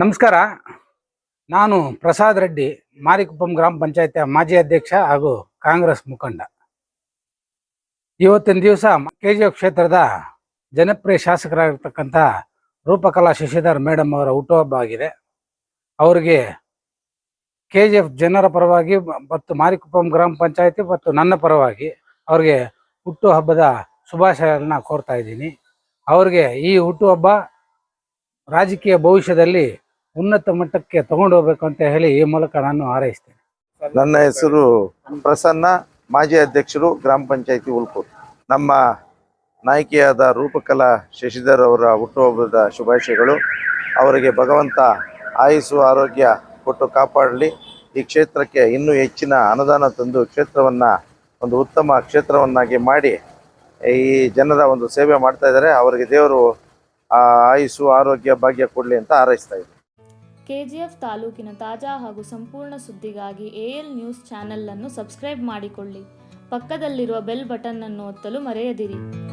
ನಮಸ್ಕಾರ. ನಾನು ಪ್ರಸಾದ್ ರೆಡ್ಡಿ, ಮಾರಿಕುಪ್ಪಂ ಗ್ರಾಮ ಪಂಚಾಯತ್ ಮಾಜಿ ಅಧ್ಯಕ್ಷ ಹಾಗೂ ಕಾಂಗ್ರೆಸ್ ಮುಖಂಡ. ಇವತ್ತಿನ ದಿವಸ ಕೆ ಜಿ ಎಫ್ ಕ್ಷೇತ್ರದ ಜನಪ್ರಿಯ ಶಾಸಕರಾಗಿರ್ತಕ್ಕಂಥ ರೂಪಕಲಾ ಶಶಿಧರ್ ಮೇಡಮ್ ಅವರ ಹುಟ್ಟುಹಬ್ಬ ಆಗಿದೆ. ಅವರಿಗೆ ಕೆ ಜಿ ಎಫ್ ಜನರ ಪರವಾಗಿ ಮತ್ತು ಮಾರಿಕುಪ್ಪಂ ಗ್ರಾಮ ಪಂಚಾಯತಿ ಮತ್ತು ನನ್ನ ಪರವಾಗಿ ಅವರಿಗೆ ಹುಟ್ಟುಹಬ್ಬದ ಶುಭಾಶಯಗಳನ್ನ ಕೋರ್ತಾ ಇದ್ದೀನಿ. ಅವರಿಗೆ ಈ ಹುಟ್ಟುಹಬ್ಬ ರಾಜಕೀಯ ಭವಿಷ್ಯದಲ್ಲಿ ಉನ್ನತ ಮಟ್ಟಕ್ಕೆ ತಗೊಂಡು ಹೋಗ್ಬೇಕು ಅಂತ ಹೇಳಿ ಈ ಮೂಲಕ ನಾನು ಹಾರೈಸ್ತೇನೆ. ನನ್ನ ಹೆಸರು ಪ್ರಸನ್ನ, ಮಾಜಿ ಅಧ್ಯಕ್ಷರು ಗ್ರಾಮ ಪಂಚಾಯತಿ ಉಲ್ಕೂರು ನಮ್ಮ ನಾಯಕಿಯಾದ ರೂಪಕಲಾ ಶಶಿಧರ್ ಅವರ ಹುಟ್ಟುಹಬ್ಬದ ಶುಭಾಶಯಗಳು. ಅವರಿಗೆ ಭಗವಂತ ಆಯುಸ್ಸು, ಆರೋಗ್ಯ ಕೊಟ್ಟು ಕಾಪಾಡಲಿ. ಈ ಕ್ಷೇತ್ರಕ್ಕೆ ಇನ್ನೂ ಹೆಚ್ಚಿನ ಅನುದಾನ ತಂದು ಕ್ಷೇತ್ರವನ್ನು, ಒಂದು ಉತ್ತಮ ಕ್ಷೇತ್ರವನ್ನಾಗಿ ಮಾಡಿ ಈ ಜನರ ಒಂದು ಸೇವೆ ಮಾಡ್ತಾ ಇದ್ದಾರೆ. ಅವರಿಗೆ ದೇವರು, ಆ ಆಯುಸ್ಸು ಆರೋಗ್ಯ, ಭಾಗ್ಯ ಕೊಡಲಿ ಅಂತ ಹಾರೈಸ್ತಾ ಇದ್ದಾರೆ. ಕೆಜಿಎಫ್ ತಾಲೂಕಿನ ತಾಜಾ ಹಾಗೂ ಸಂಪೂರ್ಣ ಸುದ್ದಿಗಾಗಿ ಎಎಲ್ ನ್ಯೂಸ್ ಚಾನೆಲ್ ಅನ್ನು ಸಬ್ಸ್ಕ್ರೈಬ್ ಮಾಡಿಕೊಳ್ಳಿ. ಪಕ್ಕದಲ್ಲಿರುವ ಬೆಲ್ ಬಟನ್ ಅನ್ನು ಒತ್ತಲು ಮರೆಯದಿರಿ.